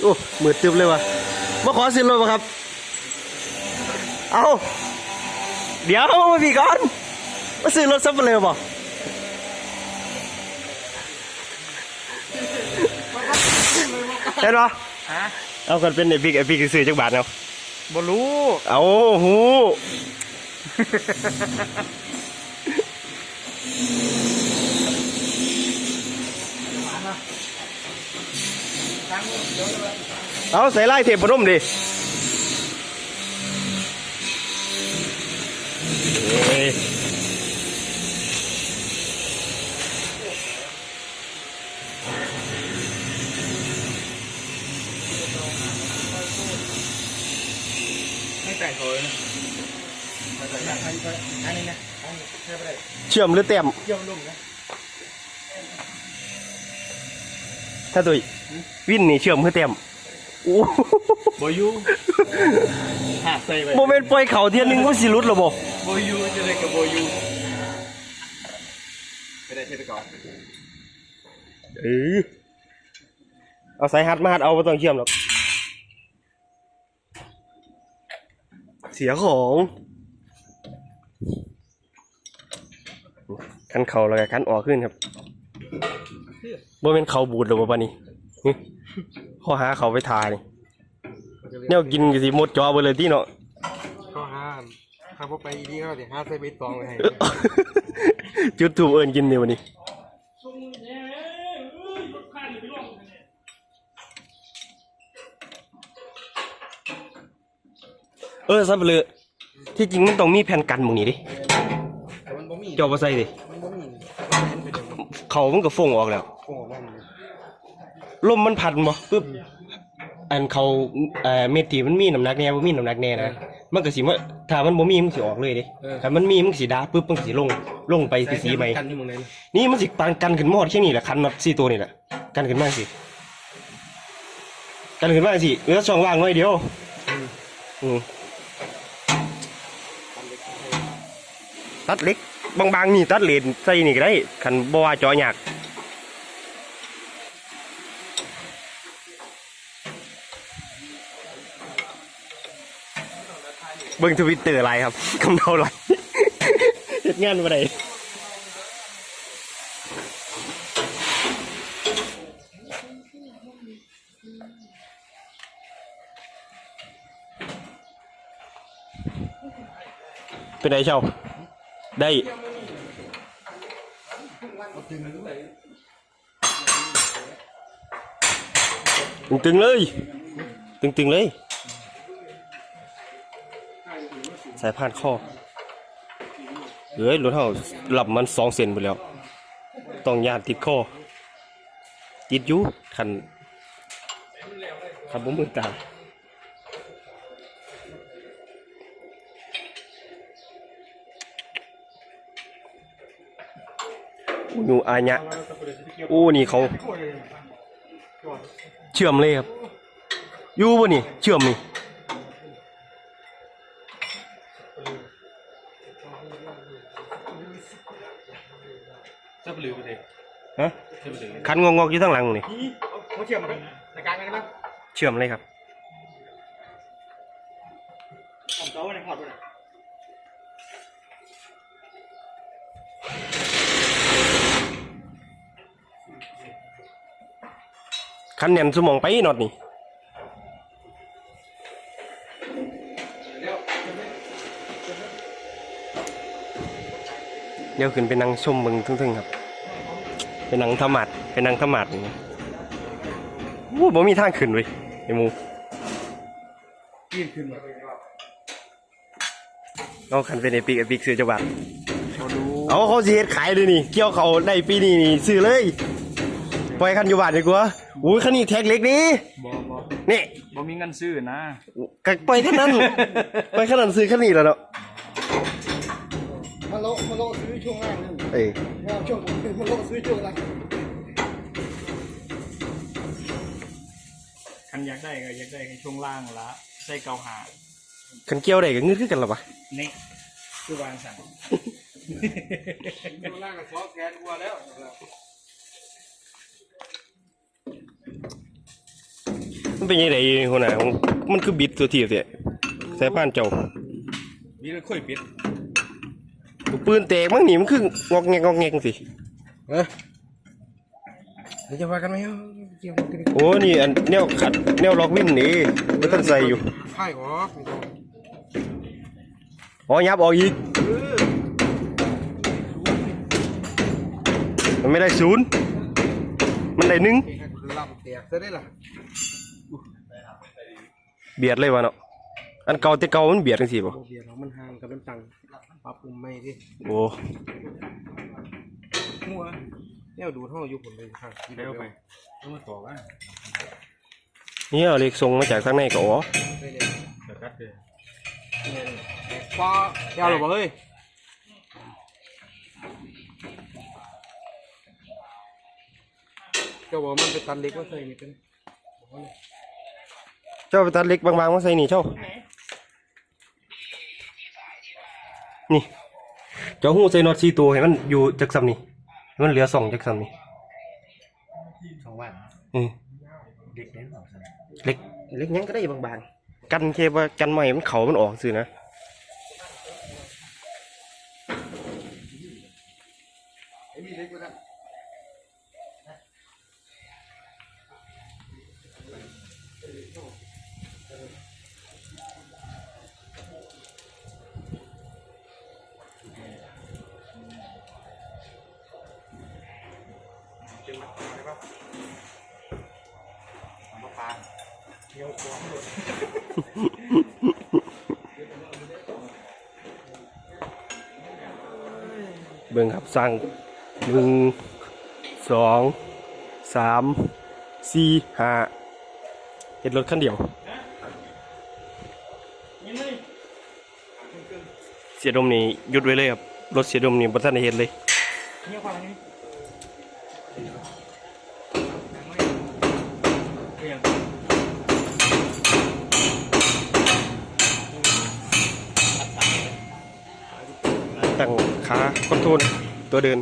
โอ้มืดตึบเลยวะมาขอสินรถมาครับ เอาเดี๋ยวมาพี่ก่อนมาซื้อรถซับเลยบ่เห็นปะฮะเอากันเป็นไอพิกไอพิกซื้อจักบาทเอาบรู้ เอาหู เอาใส่ไล่เทปพนมดิเอ้ย ไม่แต่งเขาเลยนะอันนี้อันนี้นะอันนี้เชื่อไปได้ เชื่อมหรือเต็ม เยี่ยมลุ่มนะ ถ้าตุยวินนี่เชื่อมหรือเต็มโอ้บอยูหาใส่ไปโมเมนต์ปล่อยเข่าเทียนหนึงก็สิรุดหรอบ่บอยูจะได้กับบอยูไปได้เทไปก่อนเออเอาสายฮัดมาฮัดเอาไม่ต้องเชื่อมหรอก เสียของคันเข่าแล้วก็คันออกขึ้นครับ บ่เป็นเข่าบูดหรอบ่ปะนี่หึข้อหาเขาไปทานี่แนวกินก็สิหมดจอไปเลยที่เนาะเขาห้ามเขาพอไปดีเขาเดี๋ยวห้าใส่ใบตองเลยให้จุดถูกเอิญกินในวันนี้เออซับเลยที่จริงมันต้องมีแผ่นกันหมองนี้ดิแต่มันบ่มีเจาบ่ใส่ดิมันบ่มีมันไป เดี๋ยวมันเขามันก็ฟงออกแล้วคงออกมามันลมมันพัดบ่ปึ๊บอันเขาเอ่อเม็ดที่มันมีน้ำหนักแน่บ่มีน้ำหนักแน่นะมันก็สิว่าถ้ามันบ่มีมันสิออกเลยดิถ้ามันมีมันสิดาปึ๊บมันก็สิลงลงไปสิสีใหม่กันที่มึงเลยนะนี่มันสิปันกันขึ้นมอดแค่นี้แหละคันน็อตสี่ตัวนี่แหละกันขึ้นมาสิกันขึ้นมาสิเหลือช่องว่างไว้เดียวอืมตัดเล็ก บางๆนี่ตัดเลนใส่นี่ก็ได้คันบ่ว่าจอหยากเบิ่งทวิตเตอร์อะไรครับคำเท่าไหรเฮ็ดงานบ่ได้เป็นไงเช่า ได้ตึงเลย ตึงๆเลย สายพานข้อเฮ้ยรถเฮาหลับมันสองเซนไปแล้ว ต้องยานติดข้อติดอยู่คันคันบ่มือตา อูนูอาญะอู้นี่เขา เชื่อมเลยครับอยู่บ่นี่ เชื่อมนี่จะไปลือไปเลยฮะจะไปลือคันงอกๆอยู่ทั้งหลังนี่เขาเชื่อมมันในการกันไหมเชื่อมเลยครับผมเจ้าในพอร์ตด้วย คันแน่นสมองไปหนอดนี่เดี๋ยวขึ้นไปนั่งชมเบิ่งทึ่งๆครับไปนั่งธรรมัดไปนั่งธรรมัดนี่โอ้บ่มีทางขึ้นเว้ยไอ้หมูยื่นขึ้นมาเอาคันเป็นไอปิกไอปิกซื้อจังหวัดเขาดูเอาเขาสิเฮ็ดขายเลยนี่ เกี่ยวเขาได้ปีนี้นี่ซื้อเลย ปล่อยคันอยู่บ้านดีกว่าอุ้ยคันนี้แท็กเล็กนี่บอบอนี่บอมีเงินซื้อนะก็ปล่อยคันนั้นปล่อยคันนั้นซื้อคันนี้แล้วเนาะมาโลมาโลซื้อช่วงล่างนั่นเอ้ยว่าช่วงมาโลซื้อช่วงล่างคันอยากได้ก็อยากได้แค่ช่วงล่างละใส่เกาหาคันเกี่ยวได้ก็เงื้อคือกันหรอปะนี่คือวางสั่งช่วงล่างกับซอสแก๊สวัวแล้ว มันเป็นยังไงหัวหน้าของมันคือบิดตัวทีบเนี่ยสายพานเจ้ามีแล้วค่อยปิดปืนแตกมั้งนี่มันคืองอกแงกงอกแงกสิเออเดี๋ยวจะว่ากันไหมเอาเกี่ยวกันดิโอ้นี่อันแนวขัดแนวล็อกวินนี่ไม่ต้องใส่อยู่ไพ่ออกไม่ต้องอ๋อยับออกอีกมันไม่ได้ศูนย์มันได้หนึ่งลำแตกซะได้ล่ะ เบียดเลยวะเนาะอันเก่าแต่เก่ามันเบียดจังซี่บ่โบเบียร์เรามันห่างกับมันตังปรับปรุงไม่ดิโอ้มัวเนี่ยดูเท่าอยู่ผมเลยข้างที่เดียวไปต้องมาต่อกันนี่เอาเหล็กทรงมาจากข้างในก็อ๋อไปเลยเดี๋ยวกัดเลยเนี่ยป้าเจ้าหรอบ่เฮ้ยเจ้าบอกมันไปตันเล็กว่าใส่นี่เป็น เจ้าไปตัดเหล็กบางๆมาใส่นี่เจ้า นี่ เจ้าหูใส่น็อต4ตัวให้มันอยู่จักซำนี่ให้มันเหลือสองจักซำนี่สองวันอืมเด็กเล่นหรอเล็กเล็กยังก็ได้บางๆ กันแค่ว่ากันใหม่มันเขามันออกซื่อนะไอ้นี่เล็กกว่านั้น เบิ่งครับสร้างหนึ่งสองสามสี่ห้าเห็นรถคันเดียว เสียดมนี่หยุดไว้เลยครับ รถเสียดมนี่บ่ทันได้เห็นเลยเนี่ยความนี้เนี่ ตั้งขาคอนโทรลตัวเดิน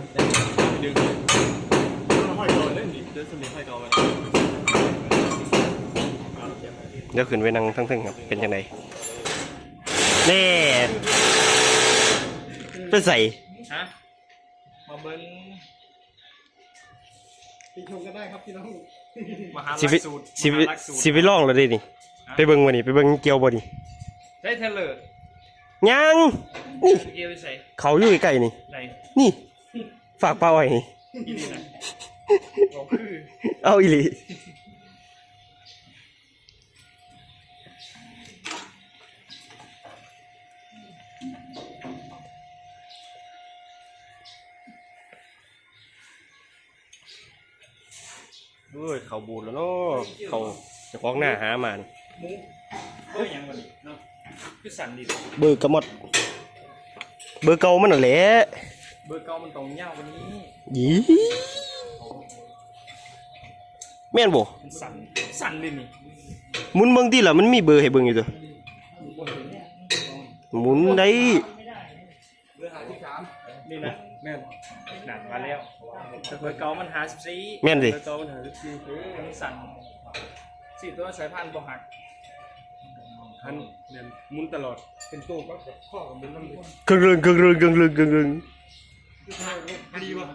ดึงห้อยโดนเล่นดิเดินสนิทห้อยโดนเดี๋ยวขึ้นไปนั่งทั้งทึงครับ เป็นยังไงแน่ไปใส่ฮะมาเบิ้งติชมกันได้ครับพี่น้องมหาสิลัไปกสูตรสิมไปหาลักสูตรสิไปล่องแล้วเดินี่ ไปเบิ่งบ่นี่ไปเบิ่งเกี่ยวบ่นี่ใช่เทเลอร์ ยังนี่เกียร์ไปใส่เขาอยู่ใกล้ๆนี่ ไหนนี่ ฝากเป้าไว้นี่ที่นี่นะบอกคือเอาอีหลีเอ้ยเขาบูดแล้วเนาะเขาเจะคล้าของหน้าหามานี่หมูเฮ้ยยังวันนี้เนาะ คือสั่นดิเบอร์กระหมด เบอร์เก่ามันน่ะแหละเบอร์เก่ามันตรงยาวกว่านี้ยีแม่นบ่มันสั่นสั่นเลยนี่หมุนเบิ่งติล่ะมันมีเบอร์ให้เบิ่งอยู่ตัวหมุนได้ เบอร์หาที่สามนี่นะแม่นหนักมาแล้วแต่เบอร์เก่ามันหาสิบสี่แม่นดิ เบอร์เก่ามันหาสิบสี่เออมันสั่นสี่ตัวสายพันธุ์บ่หัก พันเนี่ยหมุนตลอด เป็นตัวก็ข้อกับหมุนน้ำเลยกึ่งเรืองกึ่งเรืองกึ่งเรืองกึ่งเรืองดีวะ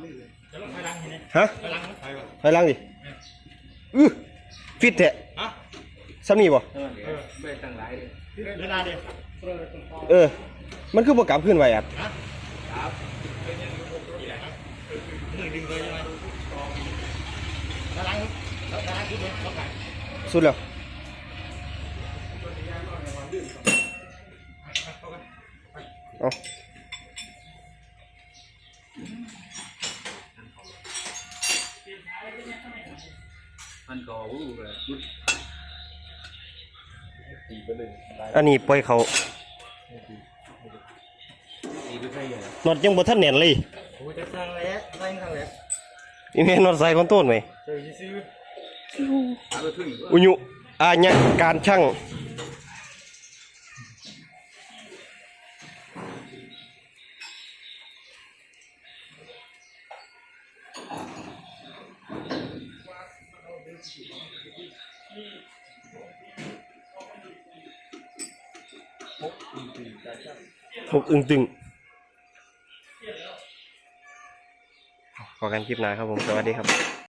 จะลองไปล้างเห็นไหมฮะไปล้างไปวะไปล้างดิอื้อฟิตแท้อะซ้ำนี่บ่เออเออไม่ตั้งหลายเลยเวลาเดียวเออ มันคือบ่กลับขึ้นไว้อะมือดึงเลยใช่ไหมแล้วล้างแล้วล้างที่เดียวแล้วกันสุดแล้ว เอามันก็วู้เลยตีไปเลยอันนี้ปล่อยเขาตีไปใช่ยังน็อตยังบ่ทันแน่นเลยโอ้ยจะสร้างแล้วสร้างทางแล้วอีแม่น็อตใส่คอนโทรลไหมเจอซื้อเอาไปถึงอุยุอาญะการช่าง หกอึงตึงขอกันคลิปหน้าครับผม สวัสดีครับ